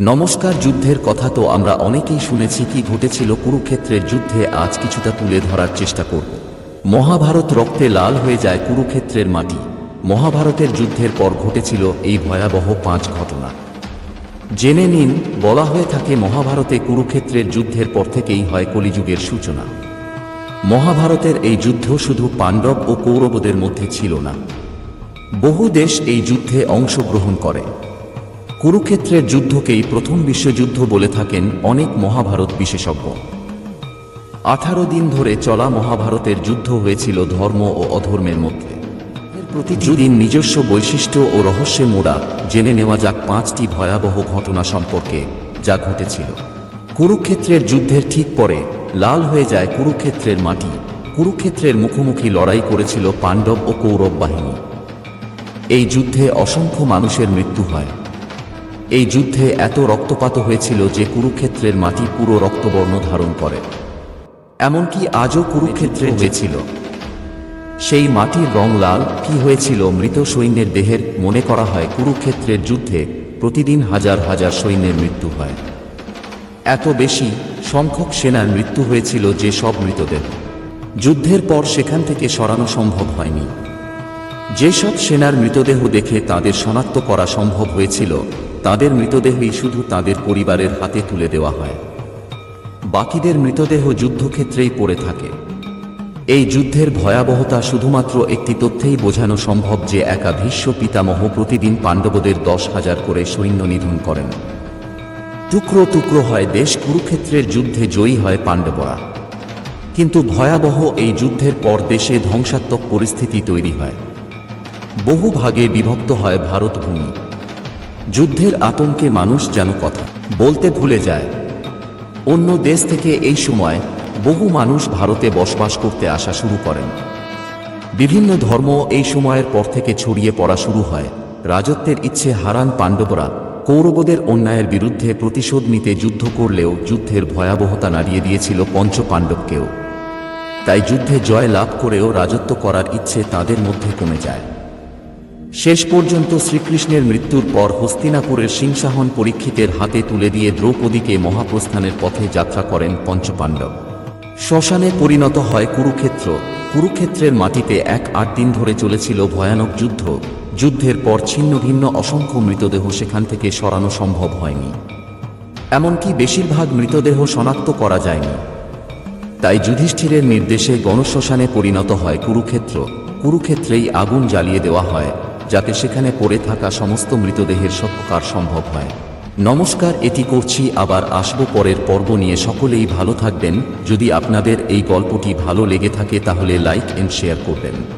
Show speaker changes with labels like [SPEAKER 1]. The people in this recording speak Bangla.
[SPEAKER 1] নমস্কার যুদ্ধের কথা তো আমরা অনেকেই শুনেছি কি ঘটেছিল কুরুক্ষেত্রের যুদ্ধে, আজ কিছুটা তুলে ধরার চেষ্টা করব। মহাভারত রক্তে লাল হয়ে যায় কুরুক্ষেত্রের মাটি। মহাভারতের যুদ্ধের পর ঘটেছিল এই ভয়াবহ পাঁচ ঘটনা। জেনে নিন, বলা হয়ে থাকে মহাভারতে কুরুক্ষেত্রের যুদ্ধের পর থেকেই হয় কলিযুগের সূচনা। মহাভারতের এই যুদ্ধ শুধু পাণ্ডব ও কৌরবদের মধ্যে ছিল না। বহু দেশ এই যুদ্ধে অংশগ্রহণ করে। কুরুক্ষেত্রের যুদ্ধকেই প্রথম বিশ্বযুদ্ধ বলে থাকেন অনেক মহাভারত বিশেষজ্ঞ। আঠারো দিন ধরে চলা মহাভারতের যুদ্ধ হয়েছিল ধর্ম ও অধর্মের মধ্যে। প্রতিটি দিন নিজস্ব বৈশিষ্ট্য ও রহস্যে মোড়া জেনে নেওয়া যাক পাঁচটি ভয়াবহ ঘটনা সম্পর্কে যা ঘটেছিল। কুরুক্ষেত্রের যুদ্ধের ঠিক পরে লাল হয়ে যায় কুরুক্ষেত্রের মাটি। কুরুক্ষেত্রের মুখোমুখি লড়াই করেছিল পাণ্ডব ও কৌরব বাহিনী। এই যুদ্ধে অসংখ্য মানুষের মৃত্যু হয়। এই যুদ্ধে এত রক্তপাত হয়েছিল যে কুরুক্ষেত্রের মাটি পুরো রক্তবর্ণ ধারণ করে। এমনকি আজও কুরুক্ষেত্রে হয়েছিল। সেই মাটির রং লাল, কি হয়েছিল মৃত সৈন্যের দেহের মনে করা হয় কুরুক্ষেত্রের যুদ্ধে প্রতিদিন হাজার হাজার সৈন্যের মৃত্যু হয়। এত বেশি সংখ্যক সেনার মৃত্যু হয়েছিল যে সব মৃতদেহ যুদ্ধের পর সেখান থেকে সরানো সম্ভব হয়নি। যেসব সেনার মৃতদেহ দেখে তাদের শনাক্ত করা সম্ভব হয়েছিল তাদের মৃতদেহই শুধু তাদের পরিবারের হাতে তুলে দেওয়া হয়। বাকিদের মৃতদেহ যুদ্ধক্ষেত্রেই পড়ে থাকে। এই যুদ্ধের ভয়াবহতা শুধুমাত্র একটি তথ্যেই বোঝানো সম্ভব যে একা ভীষ্ম পিতামহ প্রতিদিন পাণ্ডবদের দশ হাজার করে সৈন্য নিধন করেন। টুকরো টুকরো হয় দেশ কুরুক্ষেত্রের যুদ্ধে জয়ী হয় পাণ্ডবরা। কিন্তু ভয়াবহ এই যুদ্ধের পর দেশে ধ্বংসাত্মক পরিস্থিতি তৈরি হয়। বহু ভাগে বিভক্ত হয় ভারতভূমি। যুদ্ধের আতঙ্কে মানুষ যেন কথা বলতে ভুলে যায়। অন্য দেশ থেকে এই সময় বহু মানুষ ভারতে বসবাস করতে আসা শুরু করেন। বিভিন্ন ধর্ম এই সময়ের পর থেকে ছড়িয়ে পড়া শুরু হয়। রাজত্বের ইচ্ছে হারান পাণ্ডবরা কৌরবদের অন্যায়ের বিরুদ্ধে প্রতিশোধ নিতে যুদ্ধ করলেও যুদ্ধের ভয়াবহতা নাড়িয়ে দিয়েছিল পঞ্চ পাণ্ডবকেও তাই যুদ্ধে জয় লাভ করেও রাজত্ব করার ইচ্ছে তাদের মধ্যে কমে যায়। শেষ পর্যন্ত শ্রীকৃষ্ণের মৃত্যুর পর হস্তিনাপুরের সিংসাহন পরীক্ষিতের হাতে তুলে দিয়ে দ্রৌপদীকে মহাপ্রস্থানের পথে যাত্রা করেন পঞ্চপাণ্ডব। শ্মশানে পরিণত হয় কুরুক্ষেত্র। কুরুক্ষেত্রের মাটিতে এক আট দিন ধরে চলেছিল ভয়ানক যুদ্ধ। যুদ্ধের পর ছিন্ন ভিন্ন অসংখ্য মৃতদেহ সেখান থেকে সরানো সম্ভব হয়নি। এমনকি বেশিরভাগ মৃতদেহ শনাক্ত করা যায়নি। তাই যুধিষ্ঠিরের নির্দেশে গণশ্মশানে পরিণত হয় কুরুক্ষেত্র। কুরুক্ষেত্রেই আগুন জ্বালিয়ে দেওয়া হয়। যাতে সেখানে পড়ে থাকা সমস্ত মৃতদেহের সৎকার সম্ভব হয়। নমস্কার, এটি করছি, আবার আসব পরের পর্ব নিয়ে। সকলেই ভালো থাকবেন। যদি আপনাদের এই গল্পটি ভালো লেগে থাকে, তাহলে লাইক এন্ড শেয়ার করবেন।